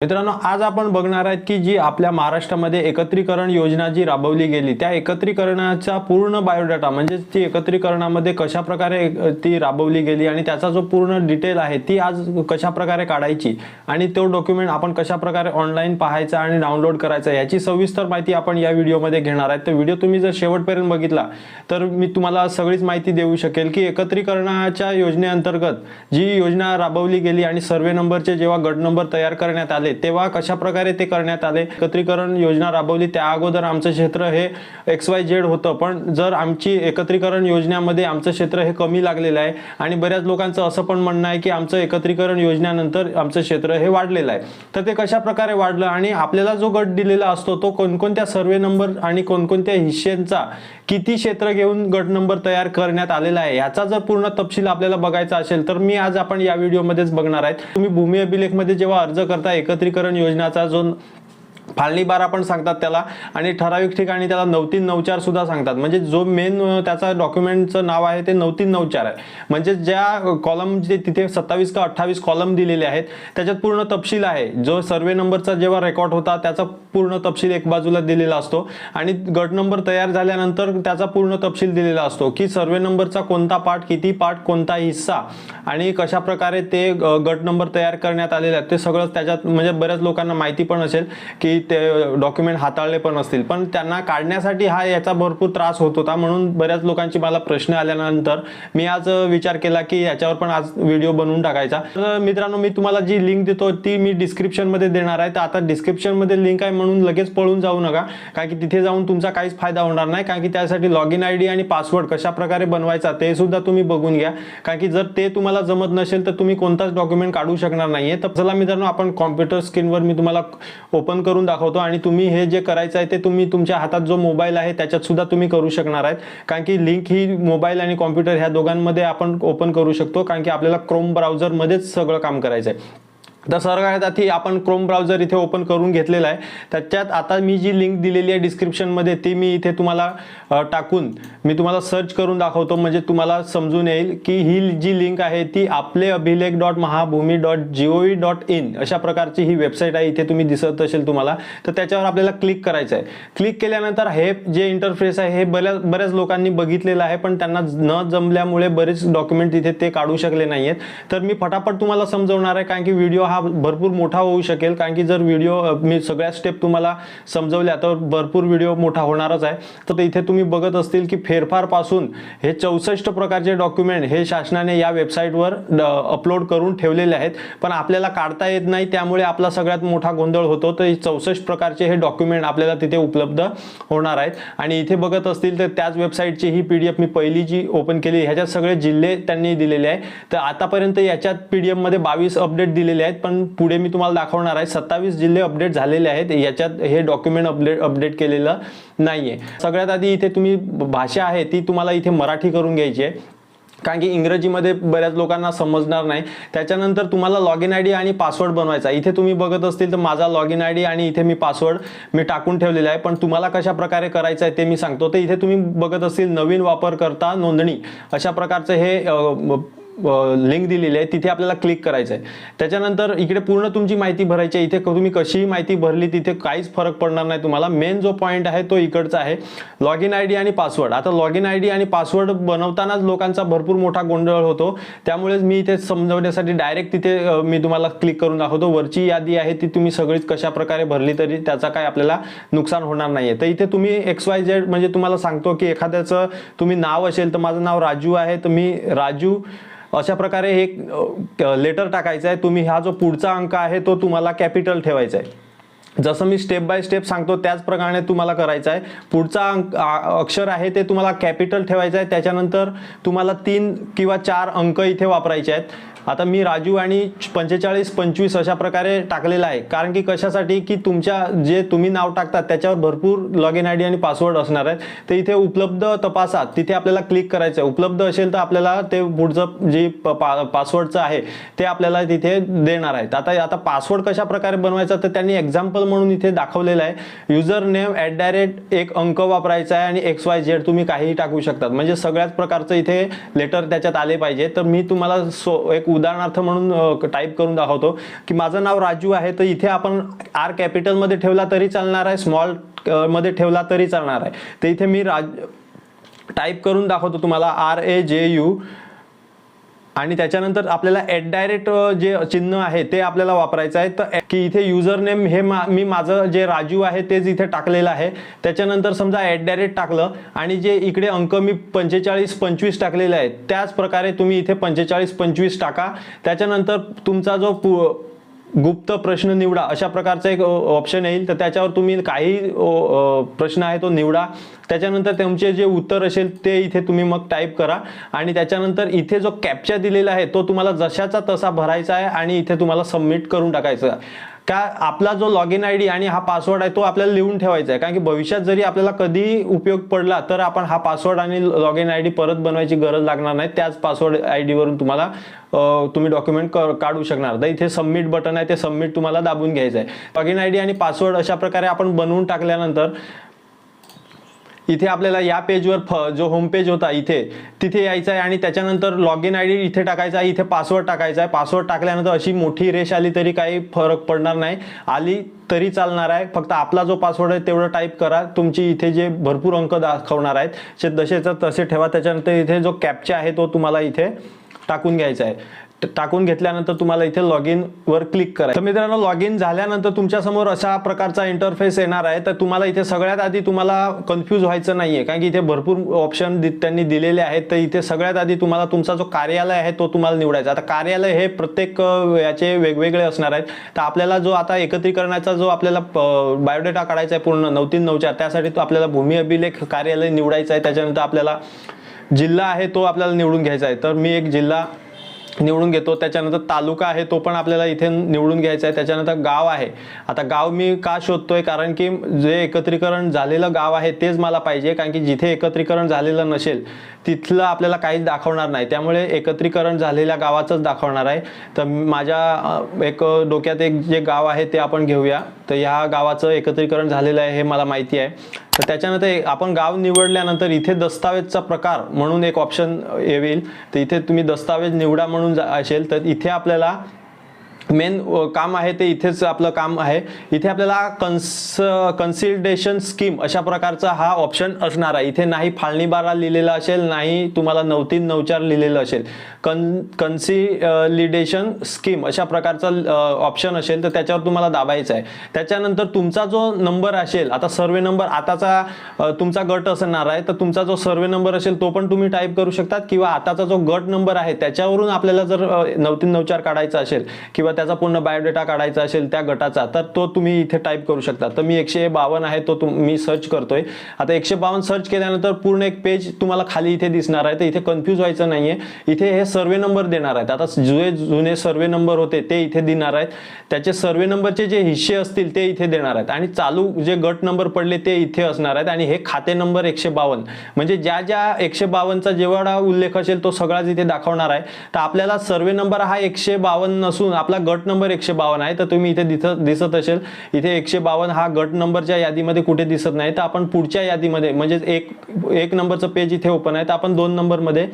मित्रांनो आज आपण बघणार आहेत की जी आपल्या महाराष्ट्रामध्ये एकत्रीकरण योजना जी राबवली गेली त्या एकत्रीकरणाचा पूर्ण बायोडाटा म्हणजेच ती एकत्रीकरणामध्ये कशा प्रकारे ती राबवली गेली आणि त्याचा जो पूर्ण डिटेल आहे ती आज कशा प्रकारे काढायची आणि तो डॉक्युमेंट आपण कशा प्रकारे ऑनलाईन पाहायचा आणि डाउनलोड करायचा याची सविस्तर माहिती आपण या व्हिडिओमध्ये घेणार आहे तर व्हिडिओ तुम्ही जर शेवटपर्यंत बघितला तर मी तुम्हाला सगळीच माहिती देऊ शकेल की एकत्रीकरणाच्या योजनेअंतर्गत जी योजना राबवली गेली आणि सर्वे नंबरचे जेव्हा गट नंबर तयार करण्यात आले तेव्हा कशा प्रकारे ते करण्यात आले? एकत्रीकरण योजना राबवली. त्या अगोदर आमचं क्षेत्र हे एक्स वाय झेड होतं पण जर आमची एकत्रीकरण योजनेमध्ये आमचं क्षेत्र हे कमी लागलेलं आहे आणि बऱ्याच लोकांचं असं पण म्हणणं आहे की आमचं एकत्रीकरण योजनेनंतर आमचं क्षेत्र हे वाढलेलं आहे. तर ते कशा प्रकारे वाढलं आणि आपल्याला जो गट दिलेला असतो तो कोणकोणत्या सर्वे नंबर आणि कोणकोणत्या हिश्श्यांचा किती क्षेत्र घेऊन गट नंबर तयार करण्यात आलेला आहे याचा जर पूर्ण तपशील आपल्याला बघायचा असेल तर मी आज आपण या व्हिडिओमध्येच बघणार आहेत. तुम्ही भूमी अभिलेखमध्ये जेव्हा अर्ज करता एकत्र एकत्रीकरण योजनाचा जो फाळणी बार आपण सांगतात त्याला आणि ठराविक ठिकाणी त्याला नऊ तीन नऊ चार सुद्धा सांगतात. म्हणजे जो मेन त्याचा डॉक्युमेंटचं नाव आहे ते नऊ तीन नऊ चार आहे. म्हणजे ज्या कॉलम जे तिथे सत्तावीस का अठ्ठावीस कॉलम दिलेले आहेत त्याच्यात पूर्ण तपशील आहे. जो सर्वे नंबरचा जेव्हा रेकॉर्ड होता त्याचा पूर्ण तपशील एक बाजूला दिलेला असतो आणि गट नंबर तयार झाल्यानंतर त्याचा पूर्ण तपशील दिलेला असतो की सर्वे नंबरचा कोणता पार्ट किती पार्ट कोणता हिस्सा आणि कशा प्रकारे ते गट नंबर तयार करण्यात आलेले आहेत ते सगळं त्याच्यात म्हणजे बऱ्याच लोकांना माहिती पण असेल की ते डॉक्युमेंट हाताळले पण असतील. पण त्यांना काढण्यासाठी हा याचा भरपूर त्रास होत होता. म्हणून बऱ्याच लोकांची मला प्रश्न आल्यानंतर मी आज विचार केला की याच्यावर पण आज व्हिडिओ बनवून टाकायचा. तर मित्रांनो मी तुम्हाला जी लिंक देतो ती मी डिस्क्रिप्शनमध्ये देणार आहे. तर आता डिस्क्रिप्शनमध्ये लिंक आहे म्हणून लगेच पळून जाऊ नका. कारण की तिथे जाऊन तुमचा काहीच फायदा होणार नाही. कारण की त्यासाठी लॉग इन आय डी आणि पासवर्ड कशा प्रकारे बनवायचा ते सुद्धा तुम्ही बघून घ्या. कारण की जर ते तुम्हाला जमत नसेल तर तुम्ही कोणताच डॉक्युमेंट काढू शकणार नाहीये. तर चला मित्रांनो आपण कॉम्प्युटर स्क्रीनवर मी तुम्हाला ओपन करून दाखवतो आणि तुम्ही हे जे करायचं आहे ते तुम्ही तुमच्या हातात जो मोबाईल आहे त्याच्यात सुद्धा तुम्ही करू शकणार आहेत. कारण की लिंक ही मोबाईल आणि कॉम्प्युटर ह्या दोघांमध्ये आपण ओपन करू शकतो. कारण की आपल्याला क्रोम ब्राउझरमध्येच सगळं काम करायचं आहे तर सर्वात आधी आपण क्रोम ब्राउझर इथे ओपन करून घेतलेला आहे. त्याच्यात आता मी जी लिंक दिलेली आहे डिस्क्रिप्शनमध्ये ती मी इथे तुम्हाला टाकून मी तुम्हाला सर्च करून दाखवतो. म्हणजे तुम्हाला समजून येईल की ही जी लिंक आहे ती आपले अभिलेख dot Mahabhumi dot G O V dot in अशा प्रकारची ही वेबसाईट आहे. इथे तुम्ही दिसत असेल तुम्हाला. तर त्याच्यावर आपल्याला क्लिक करायचं आहे. क्लिक केल्यानंतर हे जे इंटरफेस आहे हे बऱ्याच बऱ्याच लोकांनी बघितलेलं आहे पण त्यांना न जमल्यामुळे बरेच डॉक्युमेंट तिथे ते काढू शकले नाही आहेत तर मी फटाफट तुम्हाला समजवणार आहे कारण की व्हिडिओ हा भरपूर मोठा होऊ शकेल कारण की जर व्हिडिओ मी सगळ्या स्टेप तुम्हाला समजवल्या तर भरपूर व्हिडिओ मोठा होणारच आहे. तर इथे तुम्ही बघत असतील की फेरफारपासून हे चौसष्ट प्रकारचे डॉक्युमेंट हे शासनाने या वेबसाईटवर अपलोड करून ठेवलेले आहेत. पण आपल्याला काढता येत नाही त्यामुळे आपला सगळ्यात मोठा गोंधळ होतो. तर चौसष्ट प्रकारचे हे डॉक्युमेंट आपल्याला तिथे उपलब्ध होणार आहेत. आणि इथे बघत असतील तर त्याच वेबसाईटची ही पीडीएफ मी पहिली जी ओपन केली ह्याच्यात सगळे जिल्हे त्यांनी दिलेले आहे तर आतापर्यंत याच्यात पी डी एफमध्ये बावीस अपडेट दिलेले आहेत. पण पुढे मी तुम्हाला दाखवणार आहे. सत्तावीस जिल्हे अपडेट झालेले आहेत. याच्यात हे डॉक्युमेंट अपडेट अपडेट केलेलं नाही आहे सगळ्यात आधी इथे तुम्ही भाषा आहे ती तुम्हाला इथे मराठी करून घ्यायची आहे. कारण की इंग्रजीमध्ये बऱ्याच लोकांना समजणार नाही. त्याच्यानंतर तुम्हाला लॉग इन आय डी आणि पासवर्ड बनवायचा इथे तुम्ही बघत असतील तर माझा लॉग इन आय डी आणि इथे मी पासवर्ड मी टाकून ठेवलेला आहे. पण तुम्हाला कशा प्रकारे करायचं आहे ते मी सांगतो. तर इथे तुम्ही बघत असतील नवीन वापरकर्ता नोंदणी. अशा प्रकारचं हे लिंक दिलेली आहे तिथे आपल्याला क्लिक करायचं आहे. त्याच्यानंतर इकडे पूर्ण तुमची माहिती भरायची आहे. इथे तुम्ही कशीही माहिती भरली तिथे काहीच फरक पडणार नाही तुम्हाला. मेन जो पॉईंट आहे तो इकडचा आहे. लॉग इन आय डी आणि पासवर्ड आता लॉग इन आय डी आणि पासवर्ड बनवतानाच लोकांचा भरपूर मोठा गोंधळ होतो. त्यामुळेच मी इथे समजवण्यासाठी डायरेक्ट तिथे मी तुम्हाला क्लिक करून दाखवतो. वरची यादी आहे ती तुम्ही सगळीच कशा प्रकारे भरली तरी त्याचा काय आपल्याला नुकसान होणार नाही तर इथे तुम्ही एक्स वाय झेड म्हणजे तुम्हाला सांगतो की एखाद्याचं तुम्ही नाव असेल तर माझं नाव राजू आहे तर मी राजू अशा प्रकारे एक लेटर टाकायचं आहे. तुम्ही हा जो पुढचा अंक आहे तो तुम्हाला कॅपिटल ठेवायचा आहे. जसं मी स्टेप बाय स्टेप सांगतो त्याचप्रमाणे तुम्हाला करायचं आहे. पुढचा अंक अक्षर आहे ते तुम्हाला कॅपिटल ठेवायचं आहे. त्याच्यानंतर तुम्हाला तीन किंवा चार अंक इथे वापरायचे आहेत. आता मी राजू आणि पंचेचाळीस पंचवीस अशा प्रकारे टाकलेला आहे. कारण की कशासाठी? की तुमच्या जे तुम्ही नाव टाकतात त्याच्यावर भरपूर लॉग इन आय डी आणि पासवर्ड असणार आहेत. ते इथे उपलब्ध तपासा. तिथे आपल्याला क्लिक करायचं आहे. उपलब्ध असेल तर आपल्याला ते पुढचं जे प- पा- पासवर्डचं आहे ते आपल्याला तिथे देणार आहेत. आता आता पासवर्ड कशा प्रकारे बनवायचा तर त्यांनी एक्झाम्पल म्हणून इथे दाखवलेलं आहे. युजर नेम ॲट डायरेक्ट एक अंक वापरायचा आहे आणि एक्स वाय झेड तुम्ही काहीही टाकू शकतात. म्हणजे सगळ्याच प्रकारचं इथे लेटर त्याच्यात आले पाहिजे. तर मी तुम्हाला सो एक उदाहरणार्थ म्हणून टाईप करून दाखवतो की माझं नाव राजू आहे तर इथे आपण आर कॅपिटलमध्ये ठेवला तरी चालणार आहे स्मॉलमध्ये ठेवला तरी चालणार आहे. तर इथे मी राज टाईप करून दाखवतो तुम्हाला. आर ए जे यू आणि त्याच्यानंतर आपल्याला ॲट डायरेक्ट जे चिन्ह आहे ते आपल्याला वापरायचं आहे. तर की इथे युजर नेम हे मा मी माझं जे राजू आहे तेच इथे टाकलेलं आहे. त्याच्यानंतर समजा ॲट डायरेक्ट टाकलं आणि जे इकडे अंक मी पंचेचाळीस पंचवीस टाकलेले आहेत त्याच प्रकारे तुम्ही इथे पंचेचाळीस पंचवीस टाका. त्याच्यानंतर तुमचा जो पु गुप्त प्रश्न निवडा अशा प्रकारचा एक ऑप्शन येईल. तर त्याच्यावर तुम्ही काही प्रश्न आहे तो निवडा. त्याच्यानंतर तुमचे जे उत्तर असेल ते इथे तुम्ही मग टाईप करा. आणि त्याच्यानंतर इथे जो कॅप्चा दिलेला आहे तो तुम्हाला जशाचा तसा भरायचा आहे आणि इथे तुम्हाला सबमिट करून टाकायचं आहे. का आपला जो लॉग इन आय डी आणि हा पासवर्ड आहे तो आपल्याला लिहून ठेवायचा आहे. कारण की भविष्यात जरी आपल्याला कधी उपयोग पडला तर आपण हा पासवर्ड आणि लॉग इन आय डी परत बनवायची गरज लागणार नाही. त्याच पासवर्ड आय डीवरून तुम्हाला तुम्ही डॉक्युमेंट काढू शकणार. तर इथे सबमिट बटन आहे ते सबमिट तुम्हाला दाबून घ्यायचं आहे. लॉग इन आय डी आणि पासवर्ड अशा प्रकारे आपण बनवून टाकल्यानंतर इथे आपल्याला या पेजवर फ जो होम पेज होता इथे तिथे यायचं आहे आणि त्याच्यानंतर लॉग इन आय डी इथे टाकायचा आहे इथे पासवर्ड टाकायचा आहे. पासवर्ड टाकल्यानंतर अशी मोठी रेष आली तरी काही फरक पडणार नाही. आली तरी चालणार आहे. फक्त आपला जो पासवर्ड आहे तेवढं टाईप करा. तुमची इथे जे भरपूर अंक दाखवणार आहेत ते जसेच तसे ठेवा. त्याच्यानंतर इथे जो कॅपचा आहे तो तुम्हाला इथे टाकून घ्यायचा आहे. टाकून घेतल्यानंतर तुम्हाला इथे लॉग इन वर क्लिक करायचं. तर मित्रांनो लॉग इन झाल्यानंतर तुमच्यासमोर अशा प्रकारचा इंटरफेस येणार आहे. तर तुम्हाला इथे सगळ्यात आधी तुम्हाला कन्फ्यूज व्हायचं नाहीये. कारण की इथे भरपूर ऑप्शन त्यांनी दिलेले आहेत. तर इथे सगळ्यात आधी तुम्हाला तुमचा जो कार्यालय आहे तो तुम्हाला निवडायचा आता कार्यालय हे प्रत्येक याचे वेगवेगळे असणार आहेत. तर आपल्याला जो आता एकत्रीकरणाचा जो आपल्याला बायोडेटा काढायचा आहे पूर्ण नऊ तीन नऊच्या त्यासाठी तो आपल्याला भूमी अभिलेख कार्यालय निवडायचं आहे. त्याच्यानंतर आपल्याला जिल्हा आहे तो आपल्याला निवडून घ्यायचा आहे. तर मी एक जिल्हा निवडून घेतो. त्याच्यानंतर तालुका आहे तो पण आपल्याला इथे निवडून घ्यायचा आहे. त्याच्यानंतर गाव आहे. आता गाव मी का शोधतोय? कारण की जे एकत्रीकरण झालेलं गाव आहे तेच मला पाहिजे. कारण की जिथे एकत्रीकरण झालेलं नसेल तिथलं आपल्याला काहीच दाखवणार नाही. त्यामुळे एकत्रीकरण झालेल्या गावाचंच दाखवणार आहे. तर माझ्या एक डोक्यात एक जे गाव आहे ते आपण घेऊया. तर ह्या गावाचं एकत्रीकरण झालेलं आहे हे मला माहिती आहे. तर त्याच्यानंतर एक- आपण गाव निवडल्यानंतर इथे दस्तावेजचा प्रकार म्हणून एक ऑप्शन येईल. तर इथे तुम्ही दस्तावेज निवडा म्हणून जा- असेल तर इथे आपल्याला मेन काम आहे ते इथेच आपलं काम आहे. इथे आपल्याला कन्स कन्सिल्टेशन स्कीम अशा प्रकारचा हा ऑप्शन असणार आहे. इथे नाही फाळणी बारा लिहिलेला असेल नाही तुम्हाला नऊ तीन नऊ चार लिहिलेलं असेल. कन कन्सिलिडेशन स्कीम अशा प्रकारचा ऑप्शन असेल तर त्याच्यावर तुम्हाला दाबायचं आहे. त्याच्यानंतर तुमचा जो नंबर असेल आता सर्वे नंबर आताचा तुमचा गट असणार आहे तर तुमचा जो सर्वे नंबर असेल तो पण तुम्ही टाईप करू शकतात. किंवा आताचा जो गट नंबर आहे त्याच्यावरून आपल्याला जर नऊ तीन नऊ चार काढायचा असेल किंवा त्याचा पूर्ण बायोडेटा काढायचा असेल त्या गटाचा तर तो तुम्ही इथे टाईप करू शकता. तर मी एकशे बावन्न आहे तो तुम मी सर्च करतोय. आता एकशे बावन्न सर्च केल्यानंतर पूर्ण एक पेज तुम्हाला खाली इथे दिसणार आहे. तर इथे कन्फ्यूज व्हायचं नाहीये. इथे हे सर्वे नंबर देणार आहेत. आता जुने जुने सर्वे नंबर होते ते इथे देणार आहेत. त्याचे सर्वे नंबरचे जे हिस्से असतील ते इथे देणार आहेत. आणि चालू जे गट नंबर पडले ते इथे असणार आहेत. आणि हे खाते नंबर एकशे बावन्न. म्हणजे ज्या ज्या एकशे बावन्नचा जेवढा उल्लेख असेल तो सगळाच इथे दाखवणार आहे. तर आपल्याला सर्वे नंबर हा एकशे बावन्न नसून आपला गट नंबर एकशे बावन्न आहे तर तुम्ही इथे दिसत दिसत असेल इथे एकशे बावन्न हा गट नंबरच्या यादीमध्ये कुठे दिसत नाही. तर आपण पुढच्या यादीमध्ये म्हणजे एक एक नंबरचं पेज इथे ओपन आहे तर आपण दोन नंबरमध्ये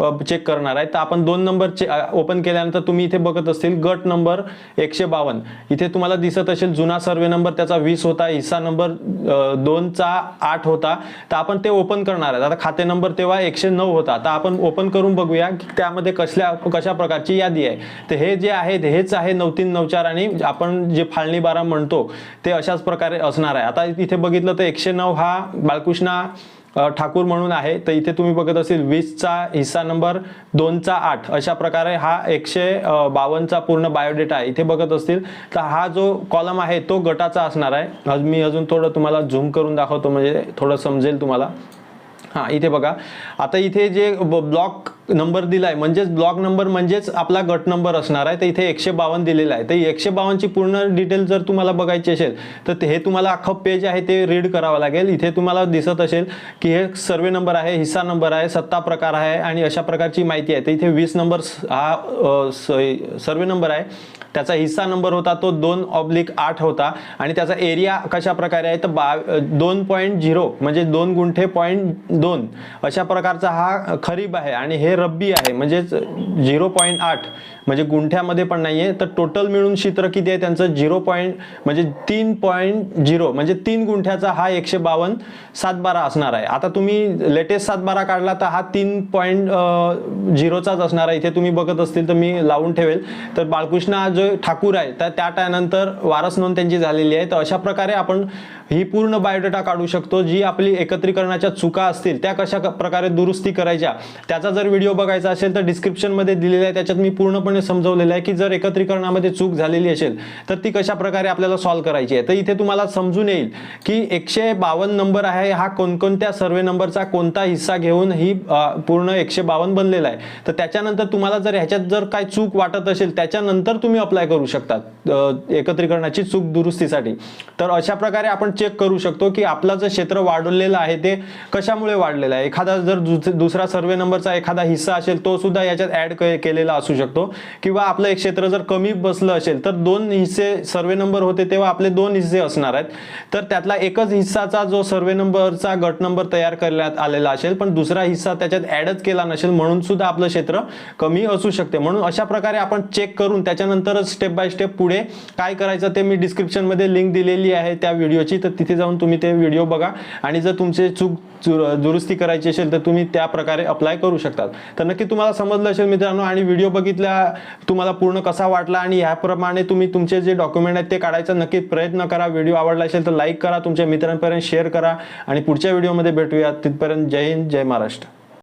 चेक करणार आहे. तर आपण दोन नंबर ओपन केल्यानंतर तुम्ही इथे बघत असतील गट नंबर एकशे बावन्न इथे तुम्हाला दिसत असेल जुना सर्वे नंबर त्याचा वीस होता हिस्सा नंबर दोनचा आठ होता. तर आपण ते ओपन करणार आहेत. आता खाते नंबर तेव्हा एकशे नऊ होता. तर आपण ओपन करून बघूया की त्यामध्ये कसल्या कशा प्रकारची यादी आहे. तर हे जे आहे हेच आहे नऊ तीन नऊ चार आणि आपण जे फाळणी बारा म्हणतो ते अशाच प्रकारे असणार आहे. आता इथे बघितलं तर एकशे नऊ हा बाळकृष्णा ठाकूर म्हणून आहे. तर इथे तुम्ही बघत असेल वीसचा हिस्सा नंबर दोनचा आठ. अशा प्रकारे हा एकशे अ, बावन्नचा पूर्ण बायोडेटा आहे. इथे बघत असतील तर हा जो कॉलम आहे तो गटाचा असणार आहे. मी अजून थोडं तुम्हाला झूम करून दाखवतो म्हणजे थोडं समजेल तुम्हाला. हां इथे बघा. आता इथे जे ब्लॉक नंबर दिलाय म्हणजेच ब्लॉक नंबर म्हणजेच आपला गट नंबर असणार आहे. तर इथे एकशे बावन्न दिलेला आहे. तर एकशे बावन्नची पूर्ण डिटेल जर तुम्हाला बघायची असेल तर ते- हे तुम्हाला अख्खं पेज आहे ते रीड करावं लागेल. इथे तुम्हाला दिसत असेल की हे सर्वे नंबर आहे हिस्सा नंबर आहे सत्ता प्रकार आहे आणि अशा प्रकारची माहिती आहे. तर इथे वीस नंबर स- हा सर्वे नंबर आहे. त्याचा हिस्सा नंबर होता तो दोन ऑब्लिक आठ होता. आणि त्याचा एरिया कशा प्रकारे आहे तर बा दोन पॉईंट झिरो म्हणजे दोन गुंठे पॉईंट दोन अशा प्रकारचा हा खरीब आहे. आणि हे रब्बी आहे म्हणजेच झिरो पॉईंट आठ म्हणजे गुंठ्यामध्ये पण नाही आहे तर टोटल मिळून क्षेत्र किती आहे त्यांचं झिरो पॉईंट म्हणजे तीन पॉईंट झिरो म्हणजे तीन गुंठ्याचा हा एकशे बावन्न सातबारा असणार आहे. आता तुम्ही लेटेस्ट सातबारा काढला तर हा तीन पॉईंट झिरोचाच असणार आहे. इथे तुम्ही बघत असतील तर मी लावून ठेवेल. तर बाळकृष्ण जो जो ठाकूर आहे तर त्या त्यानंतर वारस नोंद त्यांची झालेली आहे. तर अशा प्रकारे आपण ही पूर्ण बायोडेटा काढू शकतो जी आपली एकत्रीकरणाच्या चुका असतील त्या कशा क- प्रकारे दुरुस्ती करायच्या त्याचा जर व्हिडिओ बघायचा असेल तर डिस्क्रिप्शनमध्ये दिलेला आहे त्याच्यात मी पूर्णपणे समजवलेलं आहे की जर एकत्रीकरणामध्ये चूक झालेली असेल तर ती कशा प्रकारे आपल्याला सॉल्व्ह करायची आहे. तर इथे तुम्हाला समजून येईल की एकशे बावन्न नंबर आहे हा कोणकोणत्या सर्वे नंबरचा कोणता हिस्सा घेऊन ही पूर्ण एकशे बावन्न बनलेला आहे. तर त्याच्यानंतर तुम्हाला जर ह्याच्यात जर काय चूक वाटत असेल त्याच्यानंतर तुम्ही अप्लाय करू शकता एकत्रीकरणाची चूक दुरुस्तीसाठी. तर अशा प्रकारे आपण चेक करू शकतो की आपलं जे क्षेत्र वाढवलेलं आहे ते कशामुळे वाढलेलं आहे? एखादा जर दुस- दुसरा सर्वे नंबरचा एखादा हिस्सा असेल तो सुद्धा याच्यात ऍड केलेला असू शकतो. किंवा आपलं एक क्षेत्र जर कमी बसलं असेल तर दोन हिस्से सर्वे नंबर होते तेव्हा आपले दोन हिस्से असणार आहेत. तर त्यातला एकच हिस्साचा जो सर्वे नंबरचा गट नंबर तयार करण्यात आलेला असेल पण दुसरा हिस्सा त्याच्यात ऍडच केला नसेल म्हणून सुद्धा आपलं क्षेत्र कमी असू शकते. म्हणून अशा प्रकारे आपण चेक करून त्याच्यानंतरच स्टेप बाय स्टेप पुढे काय करायचं ते मी डिस्क्रिप्शनमध्ये लिंक दिलेली आहे त्या व्हिडिओची तर तिथे जाऊन तुम्ही ते व्हिडिओ बघा. आणि जर तुमचे चूक दुरुस्ती करायची असेल तर तुम्ही त्या प्रकारे अप्लाय करू शकतात. तर नक्की तुम्हाला समजलं असेल मित्रांनो आणि व्हिडिओ बघितल्या तुम्हाला पूर्ण कसा वाटला आणि ह्याप्रमाणे तुम्ही तुमचे जे डॉक्युमेंट आहेत ते काढायचा नक्की प्रयत्न करा. व्हिडिओ आवडला असेल तर लाईक करा तुमच्या मित्रांपर्यंत शेअर करा. आणि पुढच्या व्हिडिओमध्ये भेटूया तिथपर्यंत जय हिंद जय महाराष्ट्र.